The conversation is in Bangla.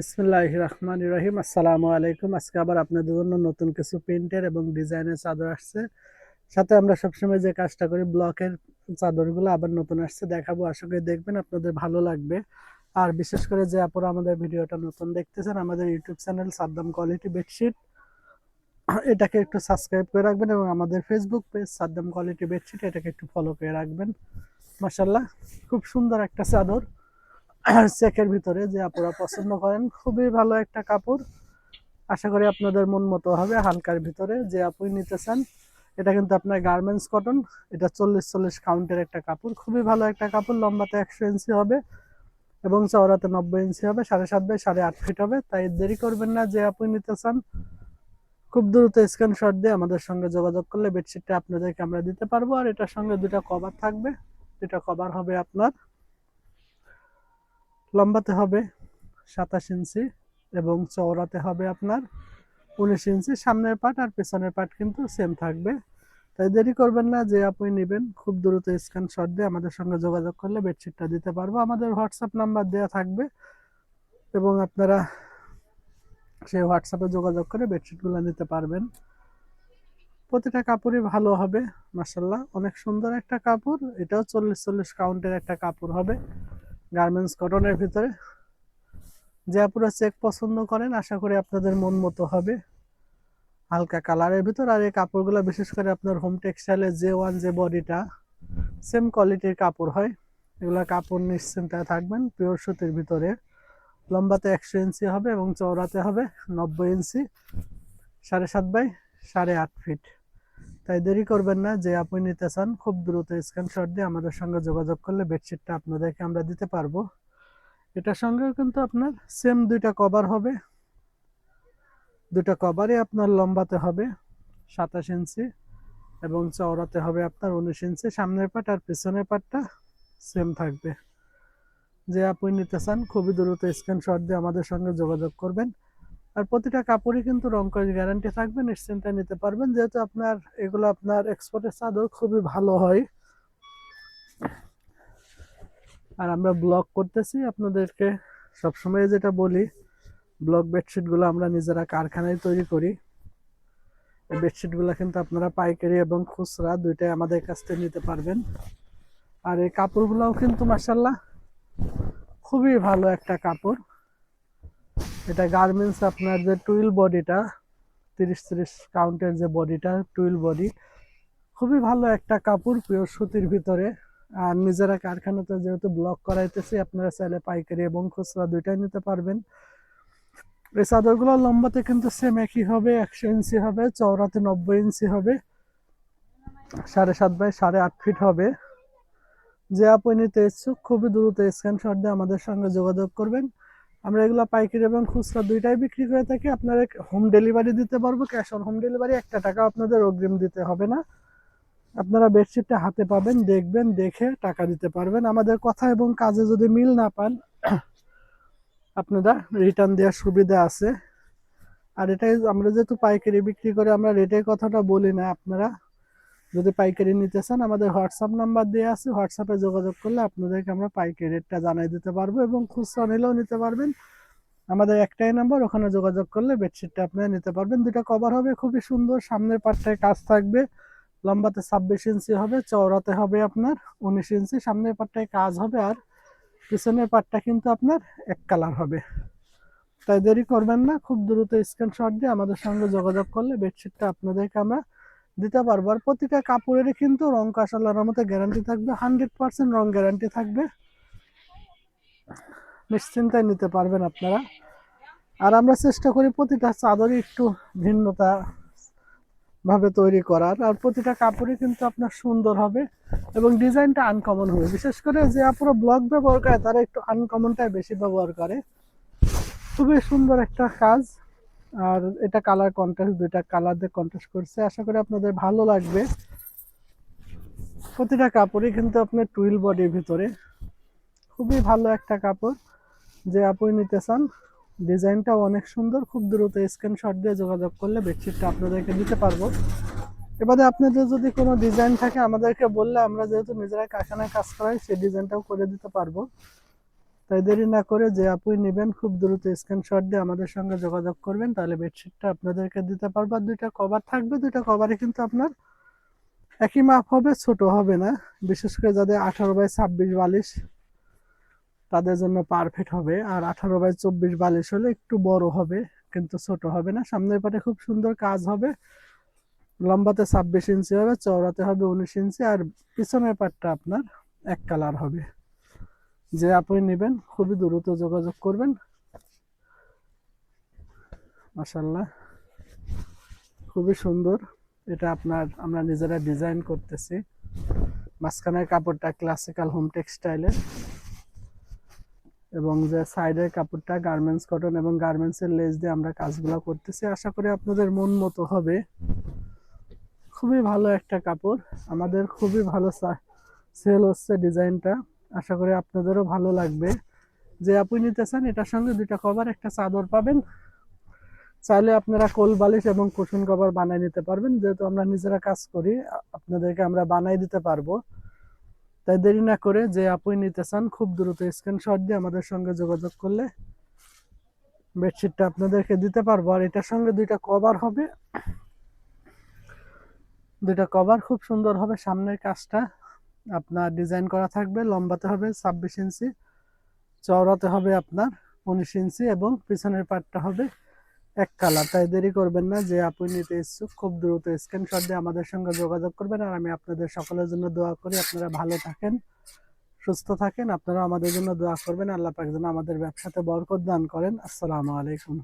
বিসমিল্লাহ রহমান রহিম। আসসালামু আলাইকুম। আজকে আবার আপনাদের জন্য নতুন কিছু প্রিন্টের এবং ডিজাইনের চাদর আসছে। সাথে আমরা সবসময় যে কাজটা করি, ব্লকের চাদরগুলো আবার নতুন আসছে, দেখাবো। আশা করি দেখবেন আপনাদের ভালো লাগবে। আর বিশেষ করে যে আপনারা আমাদের ভিডিওটা নতুন দেখতেছেন, আমাদের YouTube channel Saddam quality bedsheet, এটাকে একটু সাবস্ক্রাইব করে রাখবেন এবং আমাদের Facebook page Saddam quality bedsheet, এটাকে একটু ফলো করে রাখবেন। মাসাল্লাহ খুব সুন্দর একটা চাদর। চেকের ভিতরে যে আপনারা পছন্দ করেন, খুবই ভালো একটা কাপড়। আশা করি আপনাদের মন মতো হবে হালকার ভিতরে যে আপনি নিতে চান এটা কিন্তু আপনার গার্মেন্টস কটন এটা চল্লিশ চল্লিশ কাউন্টের একটা কাপড়। খুবই ভালো একটা কাপড়, লম্বাতে একশো ইঞ্চি হবে এবং চওড়াতে নব্বই ইঞ্চি হবে, সাড়ে সাত বাই সাড়ে আট ফিট হবে। তাই দেরি করবেন না যে আপনি নিতে চান খুব দ্রুত স্ক্রিনশট দিয়ে আমাদের সঙ্গে যোগাযোগ করলে বেডশিটটা আপনাদেরকে আমরা দিতে পারব। আর এটার সঙ্গে দুটা কভার থাকবে। দুটা কভার হবে আপনার। লম্বাতে হবে সাতাশ ইঞ্চি এবং চওড়াতে হবে আপনার উনিশ ইঞ্চি। সামনের পাট আর পেছনের পাট কিন্তু সেম থাকবে। তাই দেরি করবেন না যে আপনি নেবেন। খুব দ্রুত স্ক্যান স্ক্রিনশট দিয়ে আমাদের সঙ্গে যোগাযোগ করলে বেডশিটটা দিতে পারব। আমাদের হোয়াটসঅ্যাপ নাম্বার দেওয়া থাকবে এবং আপনারা সেই হোয়াটসঅ্যাপে যোগাযোগ করে বেডশিটগুলো নিতে পারবেন। প্রতিটা কাপড়ই ভালো হবে মাসাল্লাহ অনেক সুন্দর একটা কাপড়। এটাও চল্লিশ চল্লিশ কাউন্টের একটা কাপড় হবে। গার্মেন্টস কটনের ভিতরে। যে আপনারা চেক পছন্দ করেন, আশা করি আপনাদের মন মতো হবে। হালকা কালারের ভিতর আর এই কাপড়গুলো, বিশেষ করে আপনার হোম টেক্সটাইলের যে ওয়ান যে বডিটা সেম কোয়ালিটির কাপড় হয়। এগুলা কাপড় নিশ্চিন্তায় থাকবেন পিওর সুতির ভিতরে। লম্বাতে একশো ইঞ্চি হবে এবং চওড়াতে হবে নব্বই ইঞ্চি, সাড়ে সাত বাই সাড়ে আট ফিট তাই দেরি করবেন না যে আপনি নিতে চান, খুব দ্রুত স্ক্রিনশট দিয়ে আমাদের সঙ্গে যোগাযোগ করলে বেডশিটটা আপনাদেরকে আমরা দিতে পারব। এটার সঙ্গেও কিন্তু আপনার সেম দুইটা কভার হবে। দুটা কভারই আপনার লম্বাতে হবে, সাতাশ ইঞ্চি এবং চওড়াতে হবে আপনার উনিশ ইঞ্চি। সামনের পাট আর পিছনের পাটটা সেম থাকবে। যে আপনি নিতে চান, খুবই দ্রুত স্ক্রিনশট দিয়ে আমাদের সঙ্গে যোগাযোগ করবেন। আর প্রতিটা কাপড়ই কিন্তু রং করে গ্যারান্টি থাকবে, নিশ্চিন্তে নিতে পারবেন। যেহেতু আপনার, এগুলো আপনার এক্সপোর্টের চাদর খুবই ভালো হয়। আর আমরা ব্লগ করতেছি আপনাদেরকে। সবসময় যেটা বলি ব্লক বেডশিটগুলো আমরা নিজেরা কারখানায় তৈরি করি। এই বেডশিটগুলো কিন্তু আপনারা পাইকারি এবং খুচরা দুইটাই আমাদের কাছ থেকে নিতে পারবেন। আর এই কাপড়গুলোও কিন্তু মাসাল্লাহ খুবই ভালো একটা কাপড়। এটা গার্মেন্টস আপনার যে টুইল বডিটা তিরিশ তিরিশ কাউন্টের যে বডিটা টুইল বডি খুবই ভালো একটা কাপড় পিওর সুতির ভিতরে। আর নিজেরা কারখানাতে যেহেতু ব্লক করাইতেছি, আপনারা চাইলে পাইকারি এবং খুচরা দুইটাই নিতে পারবেন। এই চাদরগুলো লম্বাতে কিন্তু সেম একই হবে, একশো ইঞ্চি হবে, চওড়াতে নব্বই ইঞ্চি হবে, সাড়ে সাত বাই সাড়ে আট ফিট হবে। যে আপনি নিতে ইচ্ছুক, খুবই দ্রুত স্ক্রিনশট দিয়ে আমাদের সঙ্গে যোগাযোগ করবেন। আমরা এগুলো পাইকারি এবং খুচরা দুইটাই বিক্রি করে থাকি। আপনারা হোম ডেলিভারি দিতে পারব ক্যাশ অন হোম ডেলিভারি একটা টাকা আপনাদের অগ্রিম দিতে হবে না। আপনারা বেডশিটটা হাতে পাবেন, দেখবেন, দেখে টাকা দিতে পারবেন। আমাদের কথা এবং কাজে যদি মিল না পান, আপনারা রিটার্ন দেওয়ার সুবিধা আছে। আর এটাই আমরা যেহেতু পাইকারি বিক্রি করে, আমরা রেটের কথাটা বলি না, আপনারা যদি পাইকারি নিতে চান, আমাদের হোয়াটসঅ্যাপ নাম্বার দেওয়া আছে। হোয়াটসঅ্যাপে যোগাযোগ করলে আপনাদেরকে আমরা পাইকারি রেটটা জানাই দিতে পারব এবং খুচরা নিলেও নিতে পারবেন। আমাদের একটাই নাম্বার, ওখানে যোগাযোগ করলে বেডশিটটা আপনারা নিতে পারবেন। দুটা কভার হবে, খুবই সুন্দর। সামনের পাটটায় কাজ থাকবে। লম্বাতে ছাব্বিশ ইঞ্চি হবে, চওড়াতে হবে আপনার উনিশ ইঞ্চি। সামনের পাটটায় কাজ হবে আর পিছনের পাটটা কিন্তু আপনার এক কালার হবে। তাই দেরি করবেন না, খুব দ্রুত স্ক্রিনশট দিয়ে আমাদের সঙ্গে যোগাযোগ করলে বেডশিটটা আপনাদেরকে আমরা দিতে পারব। আর প্রতিটা কাপড়েরই কিন্তু রং কাশালার মতো গ্যারান্টি থাকবে হান্ড্রেড পার্সেন্ট রং গ্যারান্টি থাকবে। নিশ্চিন্তায় নিতে পারবেন আপনারা। আর আমরা চেষ্টা করি প্রতিটা চাদরই একটু ভিন্নতা ভাবে তৈরি করার। আর প্রতিটা কাপড়ই কিন্তু আপনার সুন্দর হবে এবং ডিজাইনটা আনকমন হবে। বিশেষ করে যে আপনারা ব্লক ব্যবহার করে, তারা একটু আনকমনটাই বেশি ব্যবহার করে। খুবই সুন্দর একটা কাজ। আর এটা কালার কন্ট্রাস্ট দুইটা কালার দিয়ে কন্ট্রাস্ট করছে। আশা করি আপনাদের ভালো লাগবে। প্রতিটা কাপড়ই কিন্তু আপনার টুইল বডির ভিতরে। খুবই ভালো একটা কাপড় যে আপনি নিতে চান। ডিজাইনটাও অনেক সুন্দর, খুব দ্রুত স্ক্রিনশট দিয়ে যোগাযোগ করলে বেডশিটটা আপনাদেরকে দিতে পারব। এবারে আপনাদের যদি কোনো ডিজাইন থাকে, আমাদেরকে বললে আমরা যেহেতু নিজেরাই কারখানায় কাজ করাই, সেই ডিজাইনটাও করে দিতে পারব। তাই দেরি না করে যে আপুই নেবেন, খুব দ্রুত স্ক্রিনশট দিয়ে আমাদের সঙ্গে যোগাযোগ করবেন, তাহলে বেডশিটটা আপনাদেরকে দিতে পারব। আর দুইটা কভার থাকবে, দুইটা কভারই কিন্তু আপনার একই মাপ হবে, ছোট হবে না। বিশেষ করে যাদের আঠারো বাই ছাব্বিশ বালিশ, তাদের জন্য পারফেক্ট হবে। আর আঠারো বাই চব্বিশ বালিশ হলে একটু বড় হবে, কিন্তু ছোট হবে না। সামনের পাটে খুব সুন্দর কাজ হবে। লম্বাতে ছাব্বিশ ইঞ্চি হবে, চওড়াতে হবে উনিশ ইঞ্চি, আর পিছনের পাটটা আপনার এক কালার হবে। যে আপনি নেবেন, খুবই দ্রুত যোগাযোগ করবেন। মাসাল্লাহ খুবই সুন্দর। এটা আপনার, আমরা নিজেরা ডিজাইন করতেছি। মাঝখানের কাপড়টা ক্লাসিক্যাল হোম টেক্সটাইলের এবং যে সাইডের কাপড়টা গার্মেন্টস কটন এবং গার্মেন্টসের লেস দিয়ে আমরা কাজগুলো করতেছি। আশা করি আপনাদের মন মতো হবে। খুবই ভালো একটা কাপড়। আমাদের খুবই ভালো সেল হচ্ছে ডিজাইনটা আশা করি আপনাদেরও ভালো লাগবে। যে আপনি নিতে চান এটার সঙ্গে দুইটা কভার একটা চাদর পাবেন। চাইলে আপনারা কোল বালিশ এবং কুশন কভার বানিয়ে নিতে পারবেন। যেহেতু আমরা নিজেরা কাজ করি আপনাদেরকে আমরা বানাই দিতে পারব। তাই দেরি না করে যে আপনি নিতে চান খুব দ্রুত স্ক্রিনশট দিয়ে আমাদের সঙ্গে যোগাযোগ করলে বেডশিটটা আপনাদেরকে দিতে পারব। আর এটার সঙ্গে দুইটা কভার হবে। দুইটা কভার খুব সুন্দর হবে সামনের কাজটা। আপনার ডিজাইন করা থাকবে, লম্বাতে হবে ছাব্বিশ ইঞ্চি, চওড়াতে হবে আপনার উনিশ ইঞ্চি এবং পিছনের পাটটা হবে এক কালার তাই দেরি করবেন না, যে আপনি নিতে ইচ্ছুক, খুব দ্রুত স্ক্রিনশট দিয়ে আমাদের সঙ্গে যোগাযোগ করবেন। আর আমি আপনাদের সকলের জন্য দোয়া করি, আপনারা ভালো থাকেন, সুস্থ থাকেন আপনারা আমাদের জন্য দোয়া করবেন। আল্লাহ পাক যেন আমাদের ব্যবসাতে বরকত দান করেন। আসসালামু আলাইকুম।